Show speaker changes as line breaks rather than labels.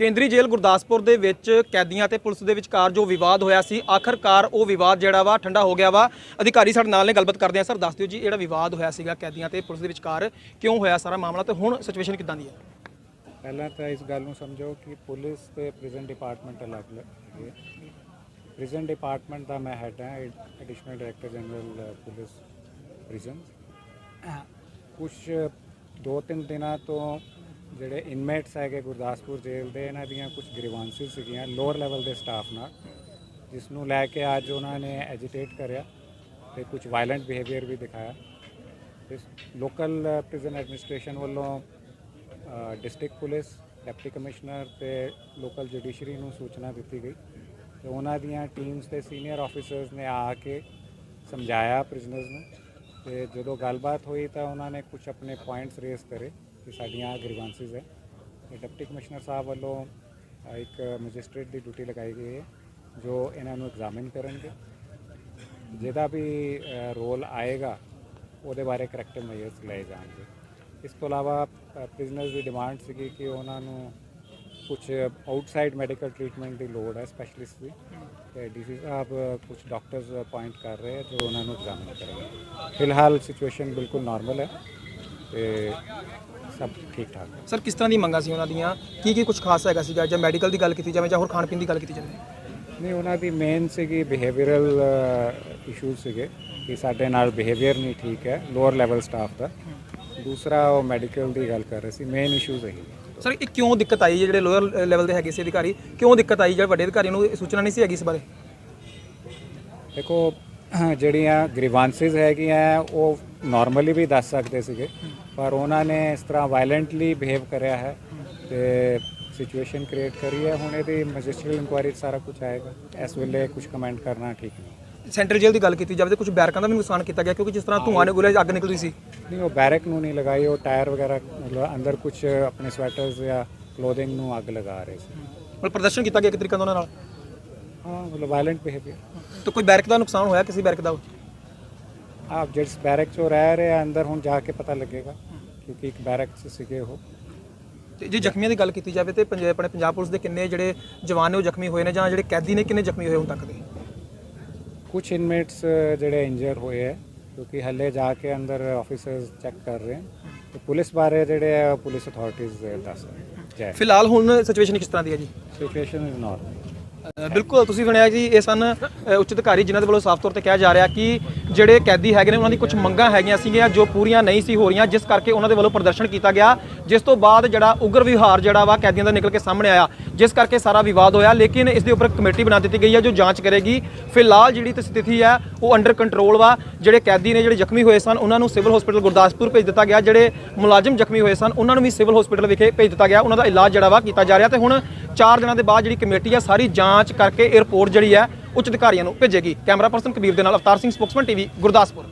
ਕੇਂਦਰੀ ਜੇਲ੍ਹ ਗੁਰਦਾਸਪੁਰ ਦੇ ਵਿੱਚ ਕੈਦੀਆਂ ਤੇ ਪੁਲਿਸ ਦੇ ਵਿਚਕਾਰ ਜੋ ਵਿਵਾਦ ਹੋਇਆ ਸੀ ਆਖਰਕਾਰ ਉਹ ਵਿਵਾਦ ਜਿਹੜਾ ਵਾ ਠੰਡਾ ਹੋ ਗਿਆ ਵਾ। ਅਧਿਕਾਰੀ ਸਾਡੇ ਨਾਲ ਨੇ ਗੱਲਬਾਤ ਕਰਦੇ ਆ ਸਰ ਦੱਸ ਦਿਓ ਜੀ ਜਿਹੜਾ ਵਿਵਾਦ ਹੋਇਆ ਸੀਗਾ ਕੈਦੀਆਂ ਤੇ ਪੁਲਿਸ ਦੇ ਵਿਚਕਾਰ ਕਿਉਂ ਹੋਇਆ ਸਾਰਾ ਮਾਮਲਾ ਤੇ ਹੁਣ ਸਿਚੁਏਸ਼ਨ ਕਿਦਾਂ ਦੀ ਹੈ?
ਪਹਿਲਾਂ ਤਾਂ ਇਸ ਗੱਲ ਨੂੰ ਸਮਝੋ ਕਿ ਪੁਲਿਸ ਤੇ ਪ੍ਰਿਜ਼ਨ ਡਿਪਾਰਟਮੈਂਟ ਅਲੱਗ ਅਲੱਗ ਹੈ ਪ੍ਰਿਜ਼ਨ ਡਿਪਾਰਟਮੈਂਟ ਦਾ ਮੈਂ ਹੈਡ ਹਾਂ additional director general police prisons ਕੁਝ ਦੋ ਤਿੰਨ ਦਿਨਾਂ ਤੋਂ ਜਿਹੜੇ ਇਨਮੇਟਸ ਹੈਗੇ ਗੁਰਦਾਸਪੁਰ ਜੇਲ੍ਹ ਦੇ, ਇਹਨਾਂ ਦੀਆਂ ਕੁਝ ਗ੍ਰੀਵਾਂਸਿਸ ਸੀਗੀਆਂ ਲੋਅਰ ਲੈਵਲ ਦੇ ਸਟਾਫ ਨਾਲ ਜਿਸ ਨੂੰ ਲੈ ਕੇ ਅੱਜ ਉਹਨਾਂ ਨੇ ਐਜੀਟੇਟ ਕਰਿਆ ਤੇ ਕੁਝ ਵਾਇਲੈਂਟ ਬਿਹੇਵੀਅਰ ਵੀ ਦਿਖਾਇਆ। ਇਸ ਲੋਕਲ ਪ੍ਰਿਜ਼ਨ ਐਡਮਿਨਿਸਟ੍ਰੇਸ਼ਨ ਵੱਲੋਂ ਡਿਸਟ੍ਰਿਕਟ ਪੁਲਿਸ ਡਿਪਟੀ ਕਮਿਸ਼ਨਰ ਤੇ ਲੋਕਲ ਜੁਡੀਸ਼ਰੀ ਨੂੰ ਸੂਚਨਾ ਦਿੱਤੀ ਗਈ। ਤੇ ਉਹਨਾਂ ਦੀਆਂ ਟੀਮਸ ਤੇ ਸੀਨੀਅਰ ਆਫੀਸਰਸ ਨੇ ਆ ਕੇ ਸਮਝਾਇਆ ਪ੍ਰਿਜ਼ਨਰਸ ਨੂੰ ਤੇ ਜਦੋਂ ਗੱਲਬਾਤ ਹੋਈ ਤਾਂ ਉਹਨਾਂ ਨੇ ਕੁਝ ਆਪਣੇ ਪੁਆਇੰਟਸ ਰੇਜ਼ ਕਰੇ। ਕਿ ਸਾਡੀਆਂ ਗ੍ਰੀਵਾਂਸਿਸ ਹੈ। ਤੇ ਡਿਪਟੀ ਕਮਿਸ਼ਨਰ ਸਾਹਿਬ ਵੱਲੋਂ ਇੱਕ ਮੈਜਿਸਟ੍ਰੇਟ ਦੀ ਡਿਊਟੀ ਲਗਾਈ ਗਈ ਹੈ, ਜੋ ਇਹਨਾਂ ਨੂੰ ਐਗਜ਼ਾਮਿਨ ਕਰਨਗੇ। ਜਿਹਦਾ ਵੀ ਰੋਲ ਆਏਗਾ, ਉਹਦੇ ਬਾਰੇ ਕਰੈਕਟਿਵ ਮੈਜਰਸ ਲਏ ਜਾਣਗੇ। ਇਸ ਤੋਂ ਇਲਾਵਾ ਪ੍ਰਿਜ਼ਨਰਸ ਦੀ ਡਿਮਾਂਡ ਸੀਗੀ ਕਿ ਉਹਨਾਂ ਨੂੰ ਕੁਝ ਆਊਟਸਾਈਡ ਮੈਡੀਕਲ ਟ੍ਰੀਟਮੈਂਟ ਦੀ ਲੋੜ ਹੈ ਸਪੈਸ਼ਲਿਸਟ ਦੀ। ਤੇ ਡੀਸੀ ਸਾਹਿਬ ਕੁਝ ਡਾਕਟਰਸ ਅਪਾਇੰਟ ਕਰ ਰਹੇ ਹੈ, ਜੋ ਉਹਨਾਂ ਨੂੰ ਐਗਜ਼ਾਮਿਨ ਕਰਨਗੇ। ਫਿਲਹਾਲ ਸਿਚੁਏਸ਼ਨ ਬਿਲਕੁਲ ਨਾਰਮਲ ਹੈ। ਤੇ ਸਭ ਠੀਕ ਠਾਕ
ਸਰ ਕਿਸ ਤਰ੍ਹਾਂ ਦੀ ਮੰਗਾਂ ਸੀ ਉਹਨਾਂ ਦੀਆਂ? ਕੀ ਕੀ ਕੁਝ ਖਾਸ ਹੈਗਾ ਸੀਗਾ? ਜਾਂ ਮੈਡੀਕਲ ਦੀ ਗੱਲ ਕੀਤੀ ਜਾਵੇ ਜਾਂ ਹੋਰ ਖਾਣ ਪੀਣ ਦੀ ਗੱਲ ਕੀਤੀ ਜਾਵੇ?
ਨਹੀਂ ਉਹਨਾਂ ਦੀ ਮੇਨ ਸੀਗੀ ਬਿਹੇਵੀਅਰਲ ਇਸ਼ੂਜ਼ ਸੀਗੇ ਕਿ ਸਾਡੇ ਨਾਲ ਬਿਹੇਵੀਅਰ ਨਹੀਂ ਠੀਕ ਹੈ ਲੋਅਰ ਲੈਵਲ ਸਟਾਫ ਦਾ। ਦੂਸਰਾ ਉਹ ਮੈਡੀਕਲ ਦੀ ਗੱਲ ਕਰ ਰਹੇ ਸੀ ਮੇਨ ਇਸ਼ੂਜ਼ ਇਹੀ।
ਸਰ ਇਹ ਕਿਉਂ ਦਿੱਕਤ ਆਈ ਜਿਹੜੇ ਲੋਅਰ ਲੈਵਲ ਦੇ ਹੈਗੇ ਸੀ ਅਧਿਕਾਰੀ? ਕਿਉਂ ਦਿੱਕਤ ਆਈ ਜਿਹੜੇ ਵੱਡੇ ਅਧਿਕਾਰੀਆਂ ਨੂੰ ਇਹ ਸੂਚਨਾ ਨਹੀਂ ਸੀ ਹੈਗੀ ਇਸ ਬਾਰੇ?
ਦੇਖੋ ਜਿਹੜੀਆਂ ਗ੍ਰੀਵਾਂਸਿਸ ਹੈਗੀਆਂ ਉਹ ਨਾਰਮਲੀ ਵੀ ਦੱਸ ਸਕਦੇ ਸੀਗੇ। ਪਰ ਉਹਨਾਂ ਨੇ ਇਸ ਤਰ੍ਹਾਂ ਵਾਇਲੈਂਟਲੀ ਬਿਹੇਵ ਕਰਿਆ ਹੈ ਤੇ ਸਿਚੁਏਸ਼ਨ ਕ੍ਰੀਏਟ ਕਰੀ ਹੈ। ਹੁਣ ਇਹਦੀ ਮੈਜਿਸਟਰੀਅਲ ਇਨਕੁਆਇਰੀ ਸਾਰਾ ਕੁਝ ਆਏਗਾ। ਇਸ ਵੇਲੇ ਕੁਝ ਕਮੈਂਟ ਕਰਨਾ ਠੀਕ ਨਹੀਂ।
ਸੈਂਟਰਲ ਜੇਲ੍ਹ ਦੀ ਗੱਲ ਕੀਤੀ ਜਾਵੇ ਤੇ ਕੁਝ ਬੈਰਕਾਂ ਦਾ ਵੀ ਨੁਕਸਾਨ ਕੀਤਾ ਗਿਆ ਕਿਉਂਕਿ ਜਿਸ ਤਰ੍ਹਾਂ ਧੂਆਂ ਨੇ ਗੁਲੇ ਅੱਗ ਨਿਕਲਦੀ ਸੀ।
ਨਹੀਂ ਉਹ ਬੈਰਕ ਨੂੰ ਨਹੀਂ ਲਗਾਈ ਉਹ ਟਾਇਰ ਵਗੈਰਾ ਮਤਲਬ ਅੰਦਰ ਕੁਝ ਆਪਣੇ ਸਵੈਟਰਸ ਜਾਂ ਕਲੋਥਿੰਗ ਨੂੰ ਅੱਗ ਲਗਾ ਰਹੇ ਸੀ।
ਮਤਲਬ ਪ੍ਰਦਰਸ਼ਨ ਕੀਤਾ ਗਿਆ ਇੱਕ ਤਰੀਕੇ ਨਾਲ ਉਹਨਾਂ ਨਾਲ?
ਹਾਂ ਮਤਲਬ ਵਾਇਲੈਂਟ ਬਿਹੇਵੀਅਰ
ਤੇ ਕੋਈ ਬੈਰਕ ਦਾ ਨੁਕਸਾਨ ਹੋਇਆ ਕਿਸੇ ਬੈਰਕ ਦਾ?
ਆਪ ਜਿਸ ਬੈਰਕ 'ਚੋਂ ਰਹਿ ਰਹੇ ਆ ਅੰਦਰ ਹੁਣ ਜਾ ਕੇ ਪਤਾ ਲੱਗੇਗਾ। ਕਿਉਂਕਿ ਇੱਕ ਬੈਰਕ 'ਚ ਸੀਗੇ ਉਹ।
ਤੇ ਜੇ ਜ਼ਖਮੀਆਂ ਦੀ ਗੱਲ ਕੀਤੀ ਜਾਵੇ ਤੇ ਪੰਜ- ਆਪਣੇ ਪੰਜਾਬ ਪੁਲਿਸ ਦੇ ਕਿੰਨੇ ਜਿਹੜੇ ਜਵਾਨ ਨੇ ਉਹ ਜ਼ਖਮੀ ਹੋਏ ਨੇ ਜਾਂ ਜਿਹੜੇ ਕੈਦੀ ਨੇ ਕਿੰਨੇ ਜ਼ਖਮੀ ਹੋਏ ਹੁਣ ਤੱਕ ਦੇ?
ਕੁਝ ਇਨਮੇਟਸ ਜਿਹੜੇ ਇੰਜਰ ਹੋਏ ਹੈ ਕਿਉਂਕਿ ਹੱਲੇ ਜਾ ਕੇ ਅੰਦਰ ਆਫੀਸਰਸ ਚੈੱਕ ਕਰ ਰਹੇ ਹਨ ਤੇ ਪੁਲਿਸ ਬਾਰੇ ਜਿਹੜੇ ਹੈ ਪੁਲਿਸ ਅਥਾਰਟੀਜ਼ ਦੱਸ ਰਹੇ ਜੈ
ਫਿਲਹਾਲ ਹੁਣ ਸਿਚੁਏਸ਼ਨ ਕਿਸ ਤਰ੍ਹਾਂ ਦੀ ਹੈ ਜੀ?
ਸਿਚੁਏਸ਼ਨ ਇਜ਼ ਨਾਰਮਲ
ਬਿਲਕੁਲ, ਤੁਸੀਂ ਸੁਣਿਆ ਜੀ, ਇਹ ਸਨ ਉੱਚ ਅਧਿਕਾਰੀ ਜਿਨ੍ਹਾਂ ਦੇ ਵੱਲੋਂ ਸਾਫ਼ ਤੌਰ ਤੇ ਕਿਹਾ ਜਾ ਰਿਹਾ ਕਿ ਜਿਹੜੇ ਕੈਦੀ ਹੈਗੇ ਨੇ, ਉਹਨਾਂ ਦੀ ਕੁਝ ਮੰਗਾਂ ਹੈਗੀਆਂ ਸੀਗੀਆਂ ਜੋ ਪੂਰੀਆਂ ਨਹੀਂ ਸੀ ਹੋ ਰਹੀਆਂ, ਜਿਸ ਕਰਕੇ ਉਹਨਾਂ ਦੇ ਵੱਲੋਂ ਪ੍ਰਦਰਸ਼ਨ ਕੀਤਾ ਗਿਆ, ਜਿਸ ਤੋਂ ਬਾਅਦ ਜਿਹੜਾ ਉਗਰ ਵਿਹਾਰ ਜਿਹੜਾ ਵਾ ਕੈਦੀਆਂ ਦਾ ਨਿਕਲ ਕੇ ਸਾਹਮਣੇ ਆਇਆ, ਜਿਸ ਕਰਕੇ ਸਾਰਾ ਵਿਵਾਦ ਹੋਇਆ, ਲੇਕਿਨ ਇਸ ਦੇ ਉੱਪਰ ਇੱਕ ਕਮੇਟੀ ਬਣਾ ਦਿੱਤੀ ਗਈ ਹੈ, ਜੋ ਜਾਂਚ ਕਰੇਗੀ। ਫਿਲਹਾਲ ਜਿਹੜੀ ਤੇ ਸਥਿਤੀ ਹੈ, ਉਹ ਅੰਡਰ ਕੰਟਰੋਲ ਵਾ, ਜਿਹੜੇ ਕੈਦੀ ਨੇ, ਜਿਹੜੇ ਜ਼ਖਮੀ ਹੋਏ ਸਨ, ਉਹਨਾਂ ਨੂੰ ਸਿਵਲ ਹਸਪੀਟਲ ਗੁਰਦਾਸਪੁਰ ਭੇਜ ਦਿੱਤਾ ਗਿਆ, ਜਿਹੜੇ ਮੁਲਾਜ਼ਮ ਜ਼ਖਮੀ ਹੋਏ ਸਨ, ਉਹਨਾਂ ਨੂੰ ਵੀ ਸਿਵਲ ਹਸਪੀਟਲ ਵਿਖੇ ਭੇਜ ਦਿੱਤਾ ਗਿਆ, ਉਹਨਾਂ ਦਾ ਇਲਾਜ ਜਿਹੜਾ ਵਾ ਕੀਤਾ ਜਾ ਰਿਹਾ, ਤੇ ਹੁਣ 4 ਦਿਨਾਂ ਦੇ ਬਾਅਦ ਜਿਹੜੀ ਕਮੇਟੀ ਆ ਸਾਰੀ ਜਾਂਚ ਜਾਂਚ ਕਰਕੇ ਇਹ ਰਿਪੋਰਟ ਜਿਹੜੀ ਹੈ ਉੱਚ ਅਧਿਕਾਰੀਆਂ ਨੂੰ ਭੇਜੇਗੀ। ਕੈਮਰਾ ਪਰਸਨ ਕਬੀਰ ਦੇ ਨਾਲ ਅਵਤਾਰ ਸਿੰਘ, ਸਪੋਕਸਮੈਨ ਟੀਵੀ, ਗੁਰਦਾਸਪੁਰ।